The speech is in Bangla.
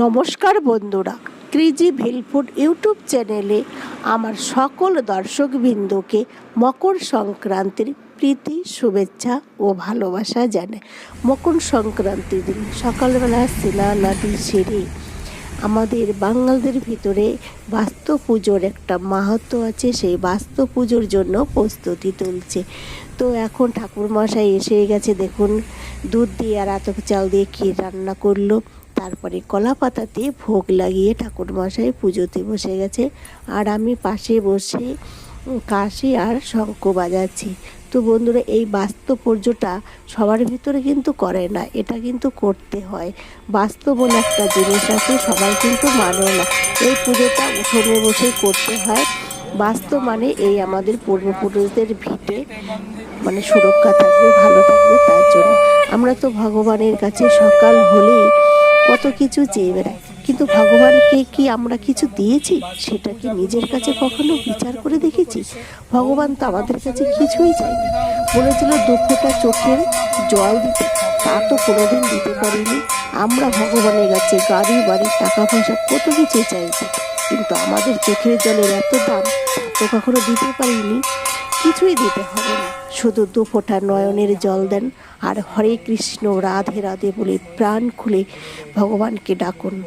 নমস্কার বন্ধুরা, ক্রিজি ভিলফুড ইউটিউব চ্যানেলে আমার সকল দর্শকবৃন্দকে মকর সংক্রান্তির প্রীতি, শুভেচ্ছা ও ভালোবাসা জানায় মকর সংক্রান্তির দিন সকালবেলা আদি সেরে আমাদের বাঙালদের ভিতরে বাস্তু পুজোর একটা মাহাত্ম আছে, সেই বাস্তু পুজোর জন্য প্রস্তুতি তুলছে। তো এখন ঠাকুরমশাই এসে গেছে, দেখুন, দুধ দিয়ে আর আতক চাল দিয়ে ক্ষীর রান্না করল। তারপরে কলা পাতাতে ভোগ লাগিয়ে ঠাকুরমশাই পুজোতে বসে গেছে। আর আমি পাশে বসে কাশি আর শঙ্খ বাজাচ্ছি। তো বন্ধুরা, এই বাস্তব পুজোটা সবার ভিতরে কিন্তু করে না, এটা কিন্তু করতে হয়। বাস্তব বলে একটা জিনিস আছে, সবাই কিন্তু মানে না। এই পুজোটা উঠোনে বসেই করতে হয়। বাস্তব মানে এই আমাদের পূর্বপুরুষদের ভিটে মানে সুরক্ষা থাকবে, ভালো থাকবে তার জন্য। আমরা তো ভগবানের কাছে সকাল হলেই কত কিছু চেয়ে বেড়াই কিন্তু ভগবানকে কি আমরা কিছু দিয়েছি? সেটা কি নিজের কাছে কখনো বিচার করে দেখেছি? ভগবান তো আমাদের কাছে কিছুই চাইনি বলেছিল, দুঃখটা চোখের জল দিতে। তা তো কোনোদিন দিতে পারিনি। আমরা ভগবানের কাছে গাড়ি, বাড়ি টাকা পয়সা কত কিছু চাইছি। কিন্তু আমাদের চোখের জলের এত দাম তো কখনো দিতে পারিনি। কিছুই দিতে হবে না। শুধু দুফোঁটা নয়নের জল দেন, আর হরে কৃষ্ণ রাধে রাধে বলে প্রাণ খুলে ভগবানকে ডাকুন।